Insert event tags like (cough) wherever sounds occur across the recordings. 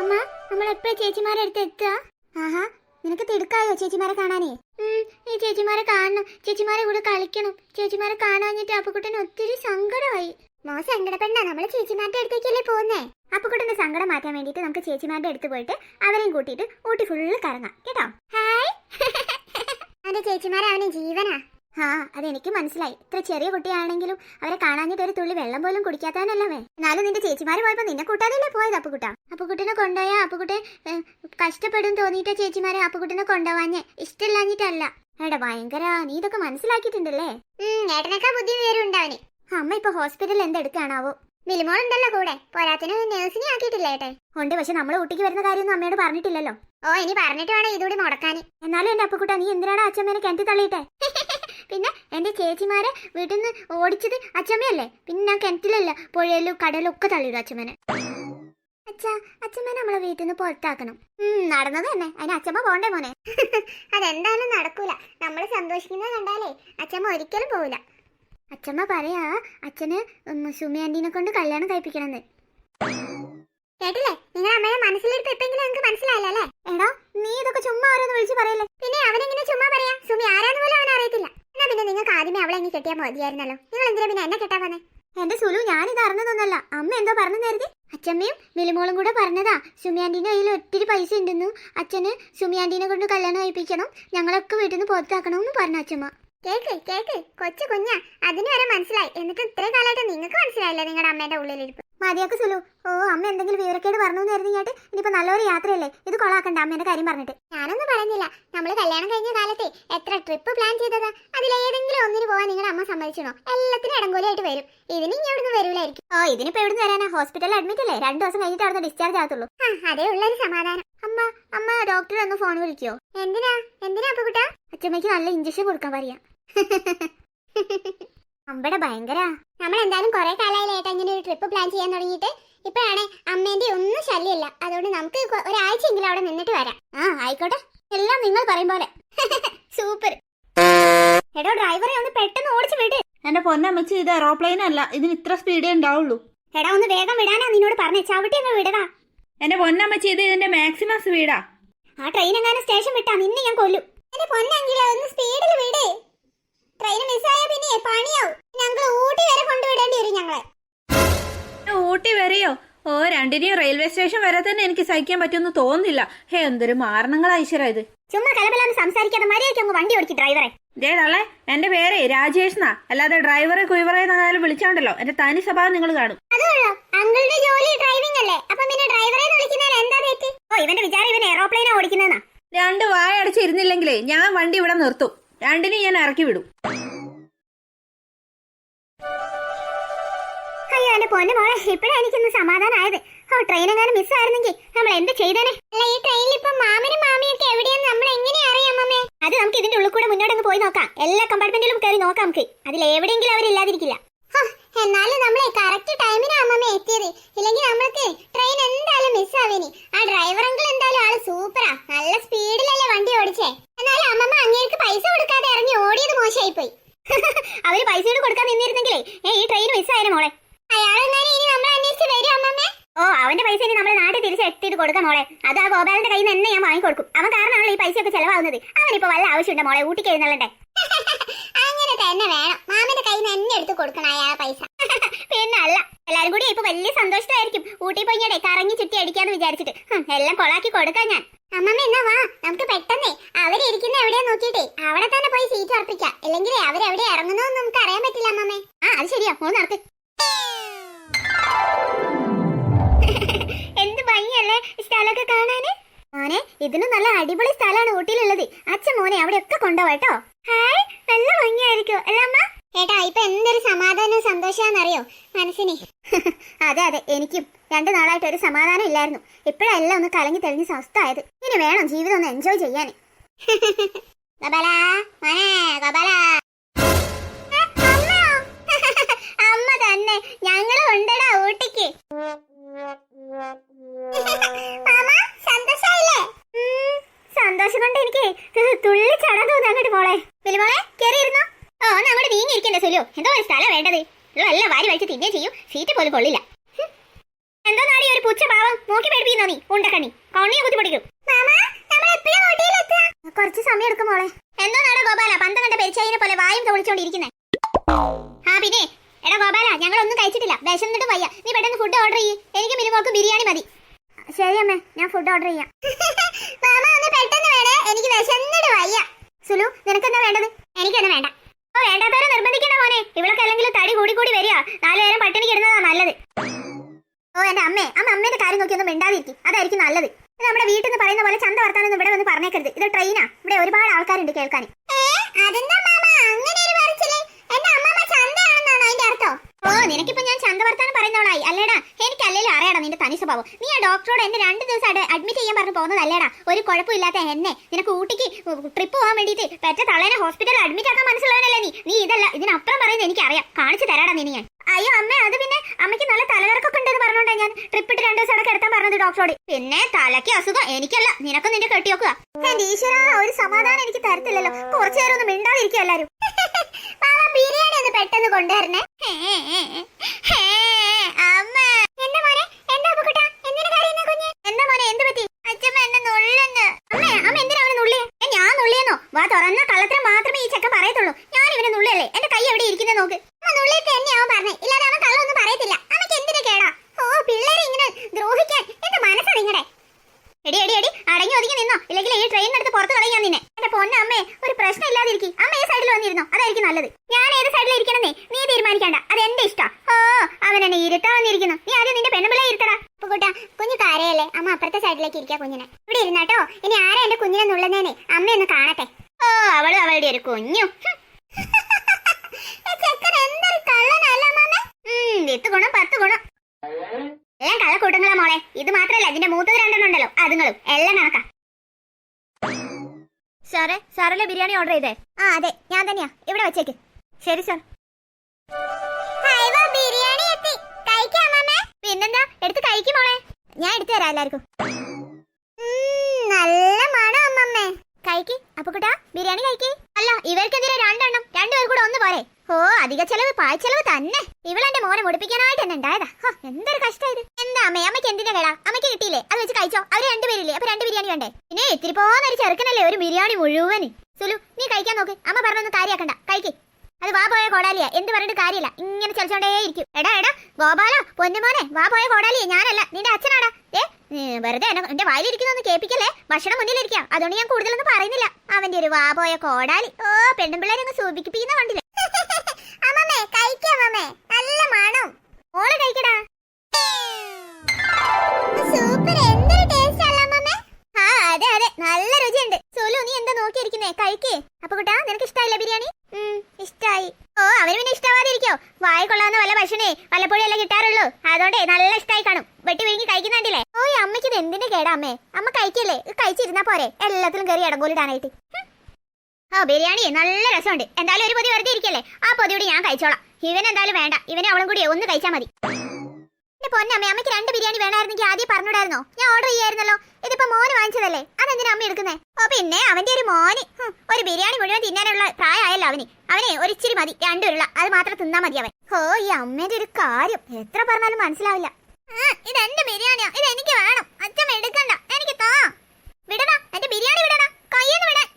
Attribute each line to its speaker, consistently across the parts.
Speaker 1: അമ്മ നമ്മൾ എപ്പോഴും ചേച്ചിമാരെ അടുത്ത് എത്തുക? ആഹാ നിനക്ക് തിടുക്കായോ ചേച്ചിമാരെ കാണാനേ? ഈ ചേച്ചിമാരെ കാണണം. ചേച്ചിമാരെ കൂടെ കളിക്കണം. ചേച്ചിമാരെ കാണാഞ്ഞിട്ട് അപ്പുക്കുട്ടന് ഒത്തിരി സങ്കടമായി. മോ സങ്കടപ്പെടണ്ട നമ്മൾ ചേച്ചിമാരുടെ അടുത്തേക്കല്ലേ പോകുന്നേ? അപ്പുക്കുട്ടന്റെ സങ്കടം മാറ്റാൻ വേണ്ടിയിട്ട് നമുക്ക് ചേച്ചിമാരുടെ അടുത്ത് പോയിട്ട് അവരെയും കൂട്ടിയിട്ട് ഊട്ടി ഫുള്ള് കറങ്ങാം. കേട്ടോ? ഹായ്. (laughs) അതെ ചേച്ചിമാരെ അവന് ജീവനാ. ആ അതെനിക്ക് മനസ്സിലായി. ഇത്ര ചെറിയ കുട്ടിയാണെങ്കിലും അവരെ കാണാഞ്ഞിട്ട് ഒരു തുള്ളി വെള്ളം പോലും കുടിക്കാത്തവനല്ലവേ എന്നാലും നിന്റെ ചേച്ചിമാര് പോയപ്പോ നിന്നെ കൂട്ടാതല്ലേ പോയത് അപ്പുകുട്ട? അപ്പുകുട്ടിനെ കൊണ്ടുപോയ അപ്പുകുട്ടെ കഷ്ടപ്പെടും തോന്നിയിട്ട ചേച്ചിമാരെ അപ്പുകുട്ടിനെ കൊണ്ടുപോവാഞ്ഞേ. ഇഷ്ടമില്ലാഞ്ഞിട്ടല്ല. എടാ ഭയങ്കര നീ ഇതൊക്കെ മനസ്സിലാക്കിയിട്ടുണ്ടല്ലേ? ഏട്ടനൊക്കെ ബുദ്ധി വിവരമുണ്ടാവന് അമ്മ ഇപ്പൊ ഹോസ്പിറ്റലിൽ എന്തെടുക്കാണാവോ? മിലിമോളുണ്ടല്ലോ കൂടെ. പോരാത്തിന് നേഴ്സിനെ ആക്കിയിട്ടില്ല ഏട്ടെ ഉണ്ട് പക്ഷെ നമ്മൾ ഊട്ടിക്ക് വരുന്ന കാര്യമൊന്നും അമ്മയോട് പറഞ്ഞിട്ടില്ലല്ലോ. ഓ ഇനി പറഞ്ഞിട്ട് വേണം ഇതുകൂടി മുടക്കാൻ. എന്നാലും എന്റെ അപ്പുക്കുട്ട നീ എന്തിനാണ് അച്ഛമ്മേനെ കിണറ്റി തള്ളിയിട്ടെ? (laughs) പിന്നെ എന്റെ ചേച്ചിമാരെ വീട്ടിൽ നിന്ന് ഓടിച്ചത് അച്ഛമ്മയല്ലേ? പിന്നെ ഞാൻ കിണറ്റിലല്ല പുഴയിലും കടയിലും ഒക്കെ തള്ളിയിടും അച്ഛമ്മനെ. അച്ഛാ അച്ഛമ്മേനെ നമ്മളെ വീട്ടിൽ നിന്ന് പുറത്താക്കണം നടന്നത് തന്നെ. അതിന് അച്ഛമ്മ പോണ്ടേ മോനെ? (laughs) അതെന്തായാലും നടക്കൂല. നമ്മൾ സന്തോഷിക്കുന്നത് കണ്ടാലേ അച്ഛമ്മ ഒരിക്കലും പോവില്ല. അച്ഛമ്മ പറയാ അച്ഛന് സുമി ആന്റീനെ കൊണ്ട് കല്യാണം കഴിപ്പിക്കണമെന്ന്. കേട്ടില്ലേ? നിങ്ങൾ അമ്മയെ മനസ്സിലെടുത്ത് എപ്പെങ്കിലും നിങ്ങൾക്ക് മനസ്സിലായില്ലേ എടാ നീ ഇതൊക്കെ ചുമ്മാ ഓരോന്ന് വിളിച്ചു പറയല്ലേ പിന്നെ അവനെങ്ങനെ ചുമ്മാ പറയാ സുമി ആരാന്ന് പോലും അവൻ അറിയത്തില്ല എന്നാ പിന്നെ നിങ്ങൾക്ക് ആദ്യമേ അവളെ എങ്ങനെ കെട്ടിയാൽ മതിയായിരുന്നല്ലോ. നിങ്ങൾ എന്തിനാ പിന്നെ എന്നെ കെട്ടാൻ വന്നേ? എന്റെ സുലു ഞാനിത് അറിഞ്ഞതൊന്നല്ല. അമ്മ എന്തോ പറഞ്ഞു കരുതി അച്ഛമ്മയും മിലിമോളും കൂടെ പറഞ്ഞതാ. സുമിയാന്റീന്റെ കയ്യിൽ ഒത്തിരി പൈസ ഉണ്ടെന്നു. അച്ഛന് സുമിയാന്റീനെ കൊണ്ട് കല്യാണം കഴിപ്പിക്കണം. ഞങ്ങളൊക്കെ വീട്ടിൽ നിന്ന് പുറത്താക്കണമെന്ന് പറഞ്ഞു അച്ഛമ്മ കേക്ക് കേക്ക്. കൊച്ചു കുഞ്ഞാ. അതിന് വരെ മനസ്സിലായി. എന്നിട്ട് ഇത്രയും കാലമായിട്ട് നിങ്ങൾക്ക് മനസ്സിലായില്ല നിങ്ങളുടെ അമ്മേന്റെ ഉള്ളിലിരിപ്പ്? മതിയാക്ക് സുലു. ഓ അമ്മ എന്തെങ്കിലും വിവരക്കേട് പറഞ്ഞു എന്ന് കേട്ട് ഇനിയിപ്പോ നല്ലൊരു യാത്രയല്ലേ? ഇത് കൊളാക്കണ്ട അമ്മേന്റെ കാര്യം പറഞ്ഞിട്ട്. ഞാനൊന്നും പറഞ്ഞില്ല. നമ്മൾ കല്യാണം കഴിഞ്ഞ കാലത്തെ എത്ര ട്രിപ്പ് പ്ലാൻ ചെയ്തതാ? അതിലേതെങ്കിലും ഒന്നിന് പോവാൻ നിങ്ങളുടെ അമ്മ സമ്മതിച്ചണോ? എല്ലാത്തിനും ഇടങ്കോലായിട്ട് വരും. ഇതിന് ഇനി എവിടുന്ന് വരൂലായിരിക്കും. ഓ ഇതിനിപ്പോ എവിടുന്ന് വരാനാ? ഹോസ്പിറ്റലിൽ അഡ്മിറ്റ് അല്ലേ? രണ്ടു ദിവസം കഴിഞ്ഞിട്ട് അവിടെ ഡിസ്ചാർജ് ആകത്തുള്ളൂ. അതേ ഉള്ളൊരു സമാധാനം. അമ്മ അമ്മ ഡോക്ടറെ ഒന്ന് ഫോൺ വിളിക്കോ? എന്തിനാ? എന്തിനാ അപ്പൊ കുട്ടാ അച്ഛമ്മയ്ക്ക് നല്ല ഇഞ്ചക്ഷൻ കൊടുക്കാൻ പറയാ. (laughs) അമ്പടെ ഭയങ്കര. നമ്മൾ എന്തായാലും കുറെ ഒരു ട്രിപ്പ് പ്ലാൻ ചെയ്യാൻ തുടങ്ങിയിട്ട് ഇപ്പോഴാണ് അമ്മേന്റെ ഒന്നും ശല്യമില്ല. അതുകൊണ്ട് നമുക്ക് ഒരാഴ്ചയെങ്കിലും അവിടെ നിന്നിട്ട് വരാം. ആ ആയിക്കോട്ടെ. എല്ലാം നിങ്ങൾ പറയും പോലെ. (laughs) സൂപ്പർ എടോ ഡ്രൈവറെ ഒന്ന് പെട്ടെന്ന് ഓടിച്ചു വിട്.
Speaker 2: എന്റെ പൊന്നമ്മച്ചി ഇത് എറോപ്ലെയിൻ അല്ല. ഇതിന് ഇത്ര സ്പീഡേ ഉണ്ടാവുള്ളൂ.
Speaker 1: എടാ ഒന്ന് വേഗം വിടാനാ നിന്നോട് പറഞ്ഞേ. ചവിട്ടി അങ്ങ് വിടടാ.
Speaker 2: എന്റെ പൊന്നമ്മച്ചി ഇത് ഇതിന്റെ മാക്സിമം സ്പീഡാ
Speaker 1: ആ. ട്രെയിൻ എങ്ങാനും സ്റ്റേഷൻ വിട്ടാ. നിന്നെ ഞാൻ കൊല്ലും. എന്റെ പൊന്നെങ്കിലോ ഒന്ന് സ്പീഡിൽ വിടേ. ട്രെയിൻ മിസ്സായ പിന്നെ പണിയാവും. ഞങ്ങൾ ഊട്ടി വരെ കൊണ്ടുവിടേണ്ടി വരും ഞങ്ങളെ.
Speaker 2: ഊട്ടി വരെയോ? ഓ രണ്ടിനെയും റെയിൽവേ സ്റ്റേഷൻ വരെ തന്നെ എനിക്ക് സഹിക്കാൻ പറ്റുമെന്ന് തോന്നുന്നില്ല. ഹേ എന്തൊരു മാരണങ്ങളാ ഈശ്വര ഇത്.
Speaker 1: ചുമ്മാ കലബലാന്ന് സംസാരിക്കാതെ മര്യാദയ്ക്ക് അങ്ങ് വണ്ടി ഓടിക്കും ഡ്രൈവറെ
Speaker 2: ദേ തള്ളേ എന്റെ പേര് രാജേഷ് എന്നാ അല്ലാതെ ഡ്രൈവറെ കുയിവറെ എന്നാലും വിളിച്ചാണ്ടല്ലോ. എന്റെ തനി സ്വഭാവം നിങ്ങൾ കാണും.
Speaker 1: അങ്കിളുടെ ജോലി ഡ്രൈവിംഗ് അല്ലേ? അപ്പൊ പിന്നെ ഡ്രൈവറെ വിളിക്കുന്നതിൽ എന്താ തെറ്റ്? ഓ ഇവന്റെ വിചാരം ഇവൻ എയറോപ്ലെയിനാ ഓടിക്കുന്നതെന്നാ.
Speaker 2: രണ്ട് വായ അടച്ചിരുന്നില്ലെങ്കിലേ ഞാൻ വണ്ടി ഇവിടെ നിർത്തും. രണ്ടിനെയും ഞാൻ ഇറക്കി വിടും.
Speaker 1: പൊന്നു മോളെ ഇപ്പഴാ എനിക്കൊന്ന് സമാധാനമായത് ഓ ട്രെയിൻ എങ്ങാനും മിസ്സായിരുന്നെങ്കിൽ നമ്മൾ എന്ത് ചെയ്തേനെ? അല്ല ഈ ട്രെയിനിൽ ഇപ്പൊ മാമനും മാമിയൊക്കെ എവിടെയാന്ന് നമ്മൾ എങ്ങനെ അറിയാം അമ്മേ അത് നമുക്ക് ഇതിന്റെ ഉള്ളിൽ കൂടെ മുന്നോട്ട് പോയി നോക്കാം. എല്ലാ കമ്പാർട്ട്മെന്റിലും കയറി നോക്കാം നമുക്ക്. അതിൽ എവിടെയെങ്കിലും അവരില്ലാതിരിക്കില്ല. എന്നാലും നമ്മളെ കറക്റ്റ് ടൈമിനാ അമ്മമ്മ എത്തിയത്. ഇല്ലെങ്കിൽ നമ്മൾക്ക് ട്രെയിൻ എന്തായാലും മിസ്സാവേനി ആ ഡ്രൈവർ അങ്കിൾ എന്തായാലും ആൾ സൂപ്പറാ നല്ല സ്പീഡിലല്ലേ വണ്ടി ഓടിച്ചേ എന്നാലും അമ്മമ്മ അങ്ങേർക്ക് പൈസ കൊടുക്കാതെ ഇറങ്ങി ഓടിയത് മോശമായി പോയി അവർ പൈസ കൂടി കൊടുക്കാൻ നിന്നിരുന്നെങ്കിലേ ഏ ഈ ട്രെയിൻ മിസ്സായേനെ മോളെ അയാളെന്നാലും ഇനി നമ്മളെ അന്വേഷിച്ച് വരും അമ്മമ്മേ ഓ അവന്റെ പൈസ ഇനി നമ്മുടെ നാട്ടിൽ തിരിച്ച് എത്തിയിട്ട് കൊടുക്കാം മോളെ അത് ആ ഗോപാലന്റെ കയ്യിൽ നിന്ന് തന്നെ ഞാൻ വാങ്ങിക്കൊടുക്കും. അവൻ കാരണമാണല്ലോ ഈ പൈസ ഒക്കെ ചെലവാകുന്നത്. അവനിപ്പോ വല്ല ആവശ്യമുണ്ട് മോളെ? ഊട്ടിക്ക് എഴുന്നള്ളണ്ടേ അങ്ങനെ തന്നെ വേണം. മാമന്റെ കയ്യിൽ നിന്ന് തന്നെ എടുത്ത് കൊടുക്കണം അയാൾ പൈസ. (laughs) പിന്നെ അല്ല എല്ലാരും കൂടി ഇപ്പൊ വലിയ സന്തോഷമായിരിക്കും ഊട്ടി പോയിങ്ങടെ കറങ്ങി ചുറ്റി അടിക്കാന്ന് വിചാരിച്ചിട്ട്. എല്ലാം കൊളാക്കി കൊടുക്കാം ഞാൻ. അമ്മമ്മ എന്നാ വാ. നമുക്ക് പെട്ടെന്നേ. അവരിയ്ക്കുന്ന എവിടെയാ നോക്കിയിട്ടേ? അവിടെ തന്നെ പോയി സീറ്റ് ഉറപ്പിക്കാം. അല്ലെങ്കിൽ അവരെവിടെ ഇറങ്ങുന്നോ നമുക്ക് അറിയാൻ പറ്റില്ല അമ്മമ്മേ. ആ അത് ശരിയാ. ഫോൺ നടക്ക് (laughs) എന്ത് ഭംഗിയല്ലേ സ്ഥലമൊക്കെ കാണാന്? ഇതിനും നല്ല അടിപൊളി സ്ഥലമാണ് ഊട്ടിയിലുള്ളത്. അച്ഛൻ മോനെ അവിടെ ഒക്കെ കൊണ്ടുപോകട്ടോ ഹായ് നല്ല ഭംഗിയായിരിക്കും. അല്ലേ അമ്മ. ഏട്ടാ ഇപ്പൊ എന്തൊരു സമാധാനവും സന്തോഷാന്നറിയോ മനസ്സിന്. (laughs) അതെ അതെ എനിക്കും രണ്ടു നാളായിട്ട് ഒരു സമാധാനം ഇല്ലായിരുന്നു. ഇപ്പോഴെല്ലാം ഒന്ന് കലങ്ങി തെളിഞ്ഞ് സ്വസ്ഥായത് ഇനി വേണം ജീവിതം ഒന്ന് എൻജോയ് ചെയ്യാൻ. (laughs) (laughs) അമ്മ തന്നെ. ഞങ്ങളും ഉണ്ടടാ ഊട്ടിക്ക് മാമ സന്തോഷായില്ലേ ഉം, സന്തോഷം കൊണ്ട് എനിക്ക് തുള്ളി ചടാൻ തോന്നി അങ്ങോട്ട് മോളെ വലിമോളെ കേറിയിരുന്നു ഓ ഒന്ന് നീങ്ങിയിരിക്കണ്ടേ സുലു? എന്തോ ഒരു സ്ഥലം വേണ്ടത്. ഇത് എല്ലാം വാരി വലിച്ച് തിന്നേ ചെയ്യും. സീറ്റ് പോലും കൊള്ളില്ല. എന്തോ നാടി ഒരു പുച്ച പാവം നോക്കി പേടിപ്പിക്കുന്നോ നീ? ഉണ്ടക്കണ്ണി. കണ്ണിയെ കുത്തി പിടിക്കും കുറച്ച് സമയം എടുക്കും മോളെ. എന്തോ നാടോ ഗോപാല? പന്തം കണ്ട പോലെ വായും തോളിച്ചോണ്ടിരിക്കുന്നേ ആ പിന്നെ. എടാ ഗോപാല ഞങ്ങൾ ഒന്നും കഴിച്ചിട്ടില്ല. വിശന്നിട്ട് വയ്യ. നീ പെട്ടെന്ന് ഫുഡ് ഓർഡർ ചെയ്യ്. എനിക്ക് മിനിമോക്ക് ബിരിയാണി മതി. ശരി അമ്മേ ഞാൻ ഫുഡ് ഓർഡർ ചെയ്യാം. മാമ ഒന്ന് പെട്ടെന്ന് വേണേ. എനിക്ക് വിശന്നിട്ട് വയ്യ. സുലു നിനക്ക് എന്താ വേണ്ടത്? എനിക്കൊന്നും വേണ്ട? മോനെ ഇവളൊക്കെ അല്ലെങ്കിൽ തടി കൂടി കൂടി വരിക. നാലുപേരും പട്ടിണി കിടുന്നതാ നല്ലത്. ഓ എന്റെ അമ്മേ അമ്മ അമ്മേന്റെ കാര്യം നോക്കി ഒന്നും മിണ്ടാതിരിക്കും. അതായിരിക്കും നല്ലത്. ഇത് നമ്മുടെ വീട്ടിൽ നിന്ന് പറയുന്ന പോലെ ചന്ത വർത്താനൊന്നും ഇവിടെ വന്ന് പറഞ്ഞേക്കരുത്. ഇത് ട്രെയിനാ ഇവിടെ ഒരുപാട് ആൾക്കാരുണ്ട് കേൾക്കാൻ. ഓ നിനക്കിപ്പോ ഞാൻ ചന്ത സ്വഭാവം നീ ആ ഡോക്ടറോട് എന്നെ രണ്ട് ദിവസം അഡ്മിറ്റ് ചെയ്യാൻ പറഞ്ഞു പോകുന്നതല്ലേടാ ഒരു കുഴപ്പമില്ലാത്ത എന്നെ. നിനക്ക് ഊട്ടിക്ക് ട്രിപ്പ് പോകാൻ വേണ്ടിയിട്ട് പെറ്റ തളേനെ ഹോസ്പിറ്റലിൽ അഡ്മിറ്റ് ആക്കാൻ മനസ്സിലാവനല്ലേ നീ? നീ ഇതല്ല ഇതിനപ്പുറം പറയുന്നത് എനിക്കറിയാം. കാണിച്ചു തരാടാ നീ ഞാൻ. അയ്യോ അമ്മ അത് പിന്നെ അമ്മയ്ക്ക് നല്ല തലകറക്കൊക്കെ ഉണ്ടെന്ന് പറഞ്ഞോണ്ടാ ഞാൻ ട്രിപ്പ് ഇട്ട് രണ്ടു ദിവസം അവിടെ കിടത്താൻ പറഞ്ഞത് ഡോക്ടറോട് പിന്നെ തലയ്ക്ക് അസുഖം എനിക്കല്ല. നിനക്ക് നിന്റെ കെട്ടിയോക്കുക എന്റെ ഈശ്വര ഒരു സമാധാനം എനിക്ക് തരത്തില്ലല്ലോ. കുറച്ചു നേരം ഒന്ന് മിണ്ടാതിരിക്കും എല്ലാരും. (laughs) ബിരിയാണി ഒന്ന് പെട്ടെന്ന് കൊണ്ടുവരണേ. അമ്മ. വാ തുറന്ന കള്ളത്തരം മാത്രമേ ഈ ചെക്കൻ പറയത്തുള്ളൂ. ഞാൻ ഇവനെ നുള്ളിയല്ലേ? എന്റെ കൈ എവിടെ ഇരിക്കുന്നത് നോക്ക്. നുള്ളിയിട്ട് തന്നെ അവൻ പറഞ്ഞേ. ഇല്ലാതെ അവൻ കള്ളൊന്നും പറയത്തില്ല. അമ്മയ്ക്ക് എന്തിനാ കേടാ? ഓ പിള്ളേരെ ഇങ്ങനെ ദ്രോഹിക്കാൻ എന്ത് മനസ്സാ നിങ്ങളുടെ എടി എടി എടി അടങ്ങി ഒതുങ്ങി നിന്നോ? ഇല്ലെങ്കിൽ ഈ ട്രെയിനിനടുത്ത് പുറത്ത് കളയാൻ നിന്നെ. എന്റെ പൊന്ന അമ്മേ ഒരു പ്രശ്നം ഇല്ലാതിരിക്കും. അമ്മ ഈ സൈഡിൽ വന്നിരുന്നോ? അതായിരിക്കും നല്ലത്. ഞാൻ ഏത് സൈഡിൽ ഇരിക്കണമെന്നേ? നീ തീരുമാനിക്കണ്ട. അത് എന്റെ ഇഷ്ടം. ഓ അവൻ എന്നെ ഇരുത്താൻ വന്നിരിക്കുന്നു നീ ആദ്യം നിന്റെ പെണ്ണുപിള്ളെ ഇരുത്തടാ. കൂട്ടാ കുഞ്ഞു കാരയല്ലേ അമ്മ അപ്പുറത്തെ സൈഡിലേക്ക് ഇരിക്കാ കുഞ്ഞിനെ. ഇവിടെ ഇരുന്നാട്ടോ ഇനി ആരാ എന്റെ കുഞ്ഞിനെ നുള്ളുന്നേനെ അമ്മ ഒന്ന് കാണട്ടെ. ഓ അവൾ അവളുടെ ഒരു കുഞ്ഞു. (laughs) വിത്ത് ഗുണം പത്ത് ഗുണം. എല്ലാം കള്ളക്കൂട്ടങ്ങളാ മോളെ. ഇത് മാത്രല്ല ഇതിന്റെ മൂത്തത് രണ്ടെണ്ണം ഉണ്ടല്ലോ അതുങ്ങളും. എല്ലാം കണക്കാ.
Speaker 2: സാറേ സാറല്ലേ ബിരിയാണി ഓർഡർ ചെയ്തേ?
Speaker 1: ആ അതെ. ഞാൻ തന്നെയാ. ഇവിടെ വെച്ചേക്ക്. ശരി സാർ. പിന്നെന്താ? എടുത്ത് കഴിക്കും മോളെ. ഞാൻ എടുത്തു തരാം എല്ലാവർക്കും. നല്ല മണം അമ്മമ്മേ. കഴിക്ക്. അപ്പൊ കുട്ടാ ബിരിയാണി കഴിക്ക്. അല്ല ഇവർക്ക് എന്തിനാ രണ്ടെണ്ണം? രണ്ടുപേർ കൂടെ ഒന്ന് പോരെ. ഓ അധിക ചെലവ് പാഴ്ചെലവ് തന്നെ. ഇവളെന്റെ മോനെ മുടിപ്പിക്കാനായിട്ട് തന്നെ ഉണ്ടായതാ. എന്തൊരു കഷ്ടമായത് എന്താ അമ്മേ അമ്മയ്ക്ക് എന്തിനാ കേടാ അമ്മയ്ക്ക് കിട്ടിയില്ലേ? അത് വെച്ച് കഴിച്ചോ. അവർ രണ്ടുപേരില്ലേ അപ്പൊ രണ്ട് ബിരിയാണി വേണ്ടേ? പിന്നെ ഇത്തിരി പോന്നൊരു ചെറുക്കനല്ലേ ഒരു ബിരിയാണി മുഴുവൻ സുലു നീ കഴിക്കാൻ നോക്ക്. അമ്മ പറഞ്ഞൊന്നും കാര്യാക്കണ്ട. കഴിക്ക്. അത് വാ പോയ കോടാലിയാ. എന്ത് പറഞ്ഞിട്ട് കാര്യമില്ല. ഇങ്ങനെ ചലിച്ചോണ്ടേ ഇരിക്കും എടാ എടാ ഗോപാല പൊന്നുമോനെ വാ പോയ കോടാലിയെ. ഞാനല്ല നിന്റെ അച്ഛനാടാ. ഏ വെറുതെ എന്റെ വായിലിരിക്കുന്നൊന്ന് കേൾപ്പിക്കല്ലേ? ഭക്ഷണം മുന്നിലിരിക്കാം. അതുകൊണ്ട് ഞാൻ കൂടുതലൊന്നും പറയുന്നില്ല. അവന്റെ ഒരു വാ പോയ കോടാലി. ഓ പെണ്ണും പിള്ളേരെ സൂചിപ്പിക്കുന്ന കണ്ടില്ലേ? (laughs) അമ്മമ്മേ കഴിക്കാം അമ്മമ്മേ. കഴിക്കുന്നുണ്ടില്ലേ? ഓ അമ്മയ്ക്ക് ഇത് എന്തിന്റെ കേടാ അമ്മേ? അമ്മ കഴിക്കല്ലേ? കഴിച്ചിരുന്നാ പോരെ. എല്ലാത്തിലും കയറി ഇടങ്കോലിടാനായിട്ട്. ഓ ബിരിയാണി നല്ല രസമുണ്ട്. എന്തായാലും ഒരു പൊതി വെറുതെ ഇരിക്കല്ലേ? ആ പൊതിയോട് ഞാൻ കഴിച്ചോളാം. ഇവൻ എന്തായാലും വേണ്ട. ഇവനെ അവളും കൂടി ഒന്ന് കഴിച്ചാൽ മതി. എന്റെ പൊന്നമ്മേ അമ്മയ്ക്ക് രണ്ട് ബിരിയാണി വേണമായിരുന്നെങ്കിൽ ആദ്യം പറഞ്ഞിടായിരുന്നോ? ഞാൻ ഓർഡർ ചെയ്യായിരുന്നല്ലോ. ഇതിപ്പോ മോന് വാങ്ങിച്ചതല്ലേ? അതെന്തിനാ അമ്മ എടുക്കുന്നേ? ഓ പിന്നെ അവന്റെ ഒരു മോന്. ഒരു ബിരിയാണി മുഴുവൻ തിന്നാനുള്ള പ്രായമായല്ലോ അവന്. അവനെ ഒരിച്ചിരി മതി രണ്ടുള്ള അത് മാത്രം തിന്നാ മതി അവൻ. ഓ ഈ അമ്മേന്റെ ഒരു കാര്യം. എത്ര പറഞ്ഞാലും മനസ്സിലാവില്ല. ഇത് എന്റെ ബിരിയാണിയാ. ഇത് എനിക്ക് വേണം. അച്ഛൻ എടുക്കണ്ട. എനിക്ക് താ. വിടടാ. ബിരിയാണി വിടടാ. കയ്യെന്ന് വിടാൻ.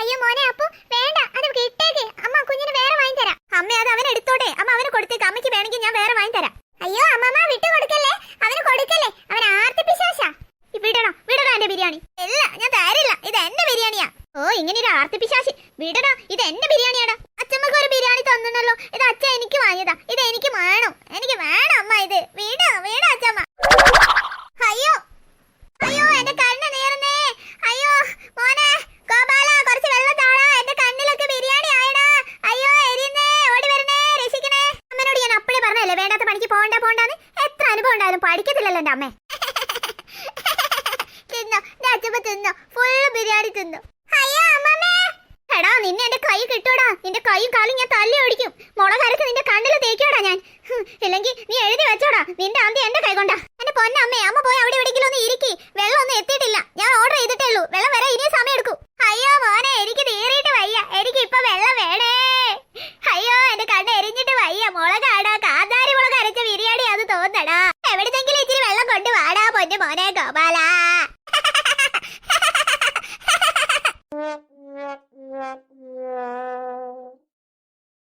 Speaker 1: അയ്യോ മോനെ അപ്പു വേണ്ട. അത് കിട്ടേക്ക്. അമ്മ കുഞ്ഞിന് വേറെ വാങ്ങി തരാം അമ്മ അത് അവൻ എടുത്തോട്ടെ അമ്മ അവന് കൊടുത്തേക്ക് അമ്മയ്ക്ക് വേണമെങ്കിൽ ഞാൻ വേറെ വാങ്ങി തരാം അയ്യോ അമ്മമ്മ വിട്ടു കൊടുക്കല്ലേ അവന് കൊടുക്കല്ലേ അവൻ ആർത്തി പിശാശാ വിടണോ വിടടാ എന്റെ ബിരിയാണി ഇല്ല ഞാൻ തരില്ല ഇത് എന്റെ ബിരിയാണിയാ ഓ ഇങ്ങനെ ഒരു ആർത്തി പിശാശി വിടടാ ഇത് എന്റെ ബിരിയാണിയാടാ അച്ഛമ്മക്ക് ഒരു ബിരിയാണി തന്നല്ലോ ഇത് അച്ഛൻ എനിക്ക് വാങ്ങിയതാ ഇത് എനിക്ക് വേണം എനിക്ക് വേണം അമ്മ ഇത് വീട വീട അച്ഛമ്മ അയ്യോ അയ്യോ എന്റെ കണ്ണ് നീറുന്നേ അയ്യോ മോനെ ഗോപാല കുറച്ച് വെള്ളം താടാ എന്റെ കണ്ണിലൊക്കെ ബിരിയാണി ആയടാ അയ്യോ എരിയുന്നേ ഓടി വരുന്നേ രക്ഷിക്കണേ അമ്മനോട് ഞാൻ അപ്പഴേ പറഞ്ഞല്ലേ വേണ്ടാത്ത പണിക്ക് പോണ്ട പോണ്ടാന്ന് എത്ര അനുഭവം ഉണ്ടായാലും പഠിക്കത്തില്ലല്ലോ എന്റെ അമ്മേ തിന്നോ എന്റെ അച്ഛമ്മ തിന്നോ. ഫുൾ ബിരിയാണി തിന്നു. എടാ നിന്നെ എന്റെ കൈ കിട്ടൂടാ. നിന്റെ കൈയും കാലും ഞാൻ തല്ലി ഓടിക്കും. മുളകരക്ക് നിന്റെ കണ്ണിൽ തേക്കോടാ ഞാൻ. ഇല്ലെങ്കിൽ നീ എഴുതി വെച്ചോടാ. നിന്റെ അന്തി എന്റെ കൈ കൊണ്ടാ. എന്റെ പൊന്നമ്മേ അമ്മ പോയി അവിടെ എവിടെയെങ്കിലും ഒന്ന് ഇരിക്കി. വെള്ളം ഒന്നും എത്തിയിട്ടില്ല. ഞാൻ ഓർഡർ ചെയ്തിട്ടേ ഉള്ളൂ. വെള്ളം വരെ ഇനിയും സമയം എടുക്കും അയ്യോ മോനെ.